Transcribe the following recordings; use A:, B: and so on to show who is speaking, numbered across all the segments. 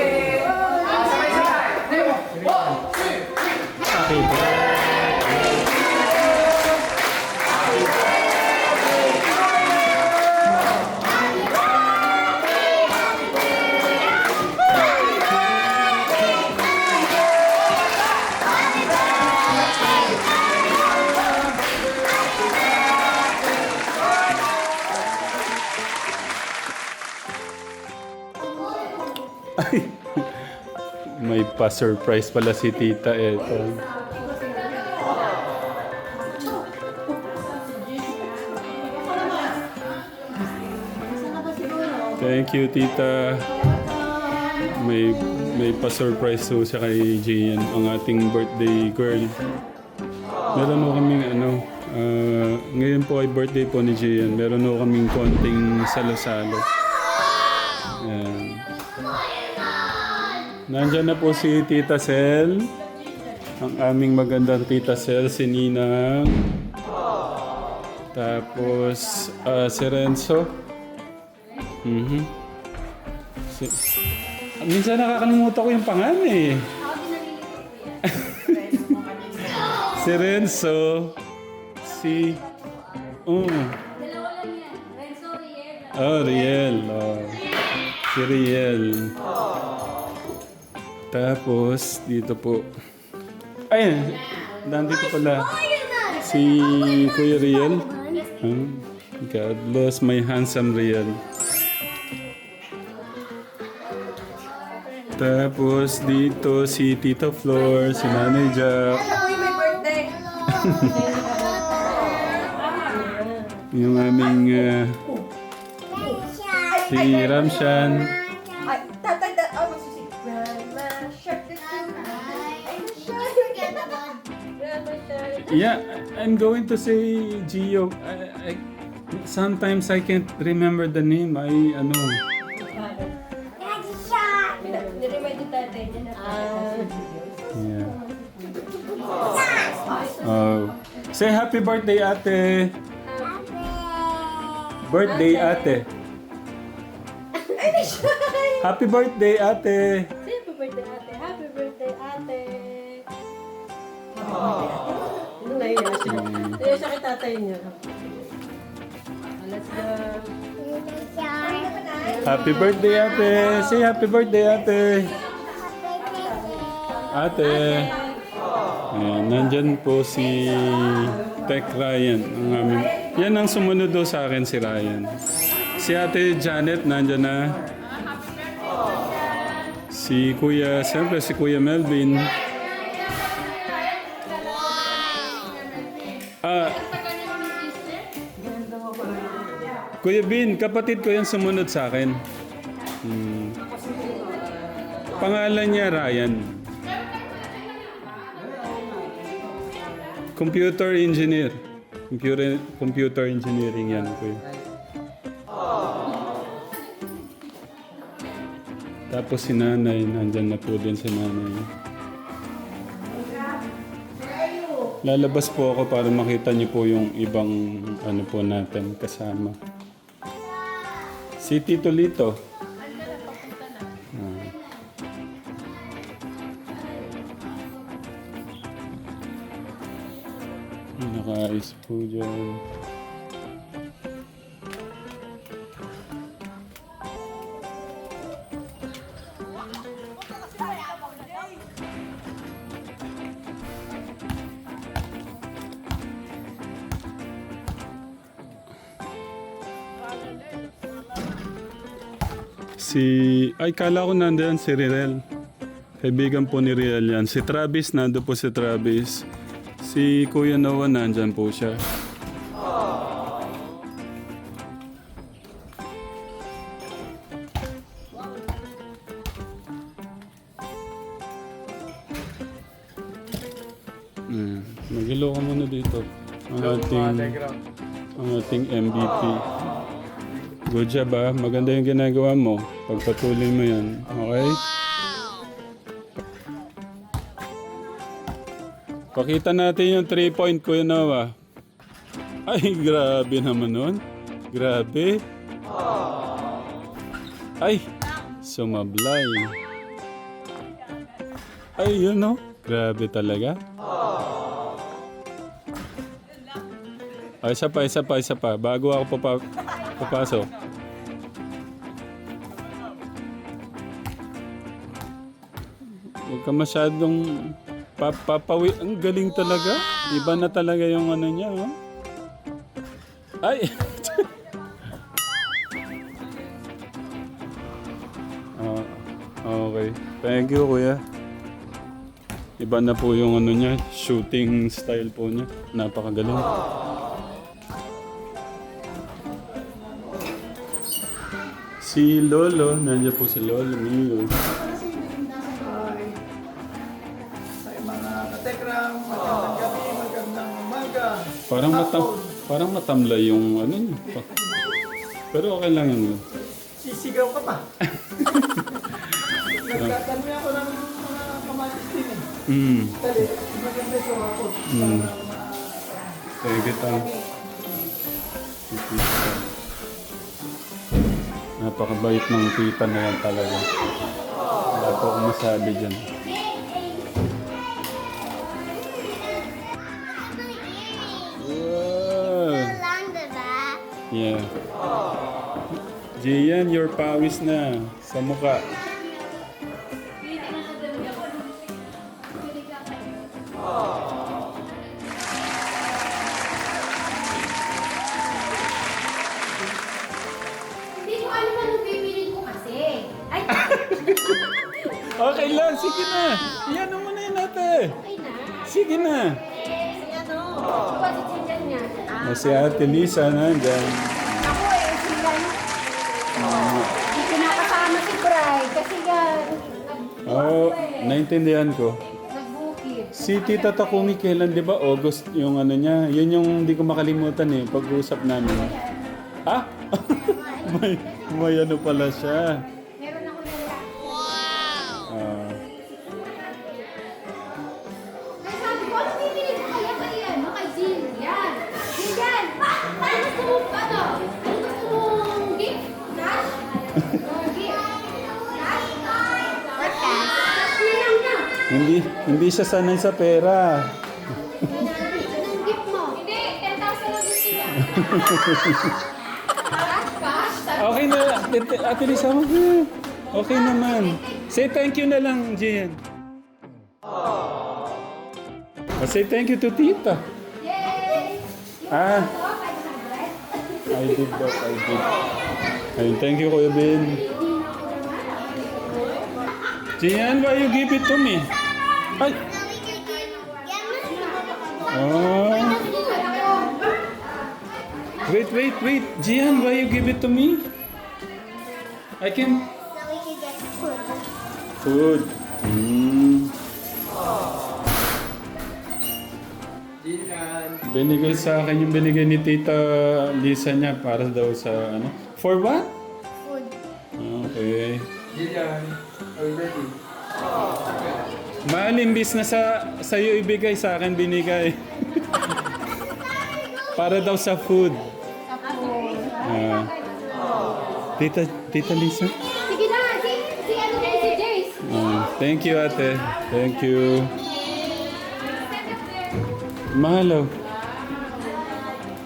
A: Okay.
B: May pa-surprise pala si tita eto. Thank you, tita. May may pa-surprise po siya kay Gian, ang ating birthday girl. Meron ho kaming ano, ah, ngayon po ay birthday po ni Gian. Meron ho kaming konting salo-salo. Nandyan na po si Tita Sel. Ang aming magandang Tita Sel, si Ninang. Tapos, ah, si Renzo. Mhm. Si, minsan nakakalimutan ko yung pangalan eh. si Renzo. Si... Oh.
C: Dalawa lang yan. Renzo, Riel.
B: Oh, Riel. Oh. Si Riel. Tapos, dito po. Ay, nandito pala. Si Kuya Riel. Huh? God bless my handsome Riel. Tapos dito si Tita Flor, si Nanay Jack,
D: Uy, may birthday.
B: yung aming ah, si Ramshan. Yeah, I'm going to say Gio. I, I, sometimes I can't remember the name. I ano.
D: Niremind yung tatay niya na.
B: Yeah. Oh. Say happy birthday, ate. Birthday, ate. Happy birthday, ate.
D: Happy birthday, ate. Happy birthday, ate. Ano na yun Naiya siya kay tatay niya. Let's go.
B: Happy birthday, ate. Say happy birthday, ate. Ate. Ayan, nandyan po si Tech Ryan. Ang aming, yan ang sumunod do sa akin si Ryan. Si ate Janet, nandyan na. Si Kuya, siyempre si Kuya Melvin. Kuya Bin, kapatid ko yung sumunod sa akin. Hmm. Pangalan niya Ryan. Computer engineer. Computer, computer engineering yan, kuya. Tapos si nanay, nandyan na po din si nanay. Lalabas po ako para makita niyo po yung ibang ano po natin kasama. Si Tito Lito. Ah. Nakaayos po dyan. Si... Ay, kala ko nandiyan si Rirel. Kaibigan po ni Riel yan. Si Travis, nando po si Travis. Si Kuya Noah, nandyan po siya. Good job ah. Maganda yung ginagawa mo. Pagpatuloy mo yan. Okay? Pakita natin yung 3 point Kuya Noah. Ay, grabe naman nun. Grabe. Ay, sumablay. Ay, yun no. Grabe talaga. Ay, isa pa, isa pa, isa pa. Bago ako papa, papasok. Huwag ka masyadong papapawi. Ang galing talaga. Iba na talaga yung ano niya. Oh. Ay! Ah, okay. Thank you, kuya. Iba na po yung ano niya, shooting style po niya. Napakagaling. Si Lolo, nandiyan po si Lolo Mio.
A: Sa mga katekram, magandang gabi, magandang umaga.
B: Parang matam parang matamlay yung ano niya. Pa- Pero okay lang yun.
A: Sisigaw ka pa. Nagtatanong ako ng mga kamatis din eh.
B: Mm.
A: Dali, maganda ito ako.
B: Mm. Thank you, Tom. Napakabait ng tita na yan talaga. Wala po akong masabi dyan. Wow! Yeah. Jian, your pawis na sa mukha.
C: Hindi
B: Okay lang, sige na. Iyan mo na yun
C: na.
B: Sige na.
C: Eh, ano? Ah,
B: si Ate Lisa nandyan.
C: ako eh, si Yan. Hindi ko nakasama si Bray kasi nag-
B: Oo, oh, naintindihan ko.
C: nagbukit.
B: Si Tita Takumi kailan, di ba? August yung ano niya. Yun yung hindi ko makalimutan eh, pag-uusap namin. Ah? may, may ano pala siya. Hindi, siya sanay sa pera.
C: Anong gift mo? Hindi, 10,000 lang gusto niya.
B: Okay na, Ate- Ate Lisa, okay. Okay naman. Say thank you na lang, Jian. Oh, say thank you to Tita.
C: Yay!
B: Ah,
C: 500.
B: I did that, I did. Ayun, thank you, Kuya Ben. Jian, why you give it to me? Ay! Oh. Wait, wait, wait. Jian, why you give it to me? I can...
C: So we can get food.
B: Food. Mm. Binigay sa akin yung binigay ni Tita Lisa niya para daw sa ano. For what?
C: Food.
B: Okay.
A: Diyan. Are you ready?
B: Mahal imbis na sa sa'yo ibigay sa akin binigay. para daw sa food. Ah. Tita, Tita Lisa?
C: Sige na, si, si ano si Jace.
B: Ah, thank you ate. Thank you. Mahal oh.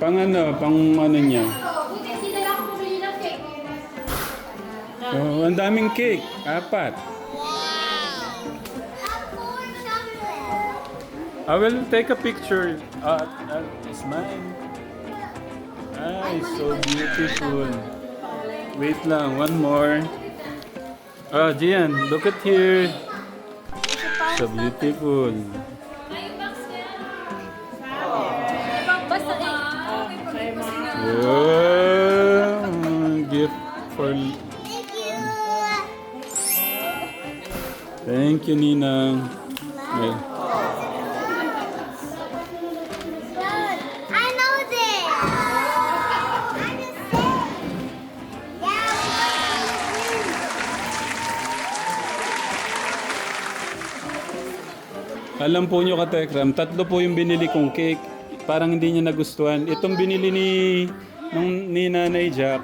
B: Pang ano, pang ano niya.
C: Buti hindi na lang ako bumili ng cake.
B: Oh, ang daming cake. Apat. I will take a picture. Uh, uh, it's mine. Ay, so beautiful. Wait lang, one more. Ah, Gian, look at here. So beautiful. Wow, gift for... Thank you, Ninang. Ay, Alam po nyo ka, Tekram, tatlo po yung binili kong cake. Parang hindi niya nagustuhan. Itong binili ni, nung, ni Nanay Jack.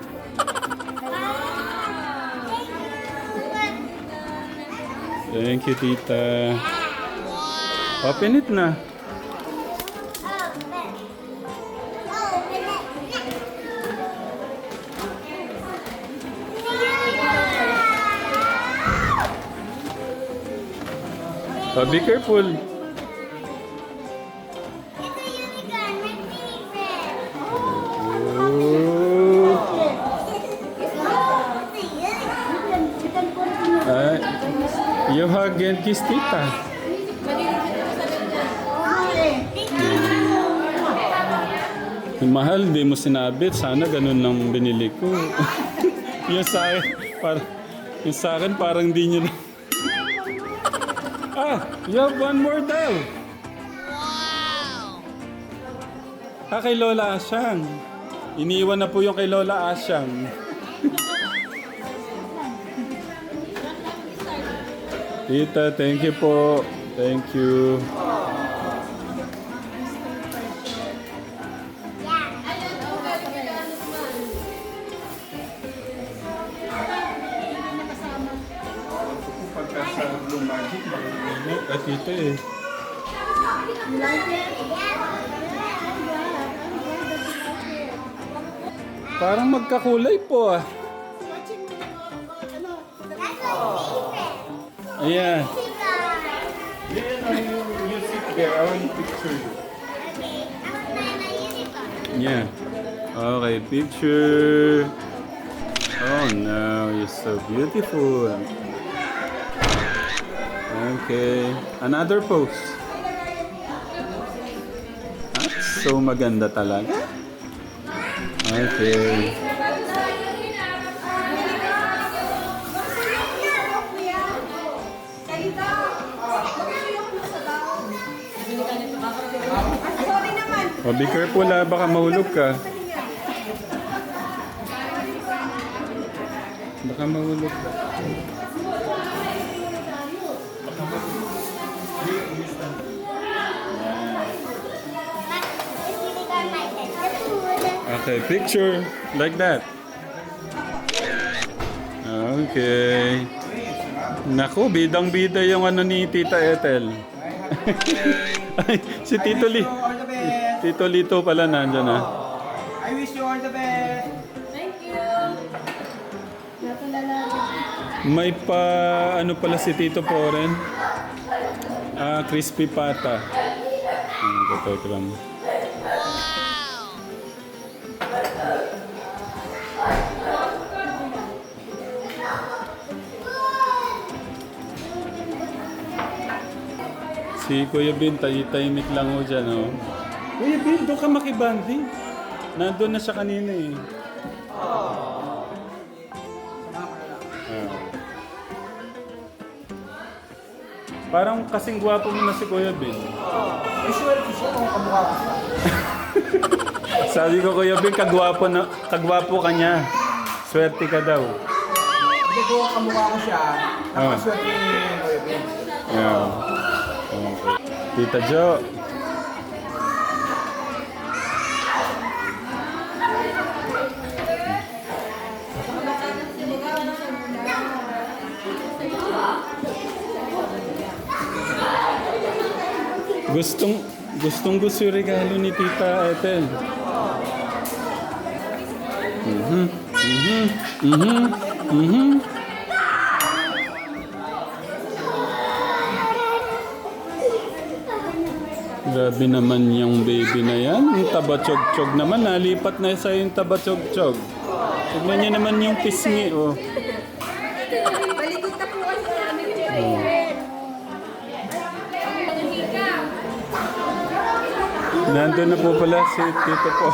B: Thank you, Tita. Open na. Oh, be careful. Ah, you hug and kiss tita. Mahal, di mo sinabi. Sana ganun lang binili ko. yung sa akin, par, yung sa akin parang di nyo na. You have one more daw. Ah, kay Lola Asyang. Iniwan na po yung kay Lola Asyang. Tita, thank you po. Thank you. Pagka sa Blue Magic, At ito eh. Parang magkakulay po ah. Ayan. Yeah. Okay, picture. Oh no, you're so beautiful. Okay. Another pose. Ah, so maganda talaga. Okay. O, be careful ah, baka mahulog ka. Baka mahulog ka. Okay, picture. Like that. Okay. Naku, bidang-bida yung ano ni Tita Ethel. Ay, si Tito Li. Tito Lito pala nandyan na.
A: I wish you all the best.
B: May pa ano pala si Tito Poren? Ah, crispy pata. Ano ko to Si Kuya Bin, tay-tahimik lang ho dyan, oh. Kuya Bin, doon ka makibandi. Nandun na siya kanina eh. Ah. Parang kasing gwapo mo na si Kuya Bin.
A: Usual ko siya kung kamukha ko siya.
B: Sabi ko Kuya Bin, kagwapo, na, kagwapo ka niya. Swerte ka daw.
A: Hindi ko kamukha ko siya.
B: Ah.
A: Napaswerte ni Kuya Ben.
B: Yeah. Tita Jo. Gustong gustong gusto yung regalo ni Tita Ethel. Mhm. Mhm. Mhm. Mhm. Grabe naman yung baby na yan. Yung taba-chog-chog naman. Nalipat na sa yung taba-chog-chog. Tignan niyo naman yung pisngi. Oh.
C: Po yun.
B: Nandun na po pala si Tito po.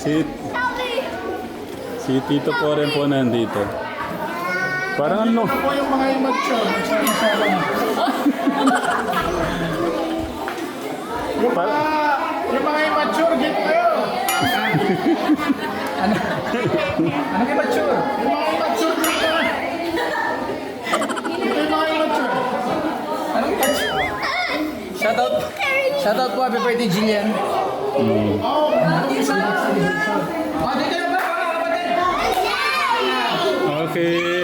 B: si, si Tito po rin po nandito. Parang ano?
A: Ako yung mga immature. Yung mga, yung mga immature, get kayo. ano? Anong immature? Yung mga immature, get kayo. Yung mga immature. Anong immature? Shoutout. Shoutout po, happy birthday, Jillian. Oh?
B: Okay.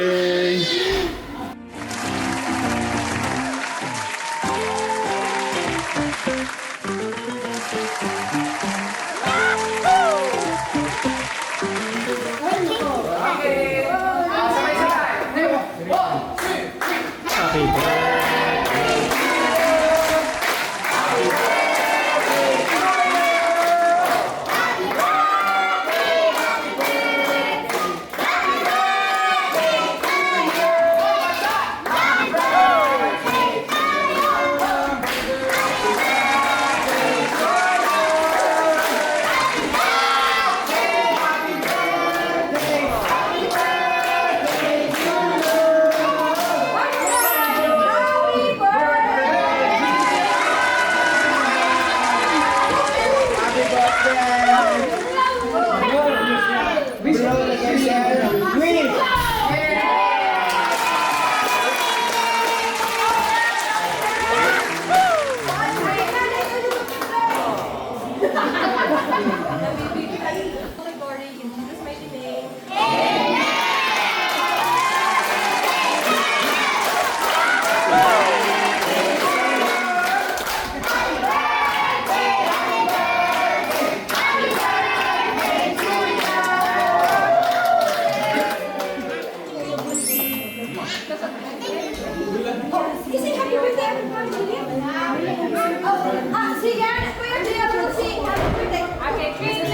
E: Thank you. Oh, uh, see, Gavin, if we are together, let's see. Okay, Tracy.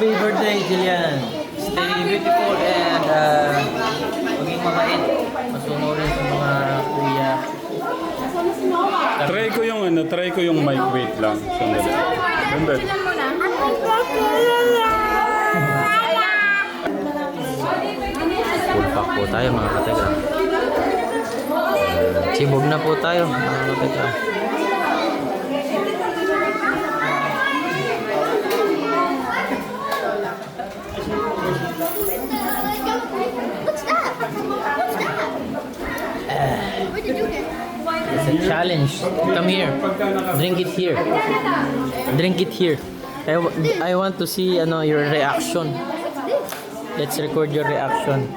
F: Happy birthday, Jillian. Stay beautiful and uh, maging mabait. Masunurin sa mga kuya.
B: Try ko yung ano, try ko yung mic. Wait lang. Sandali. Sandali.
F: Full pack po tayo mga kategra. Sibog na po tayo mga kategra. Challenge. Come here. Drink it here. Drink it here. I, I want to see ano your reaction. Let's record your reaction.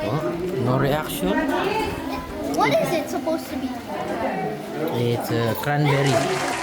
F: Oh, no reaction?
C: What is it supposed to be?
F: It's uh, cranberry.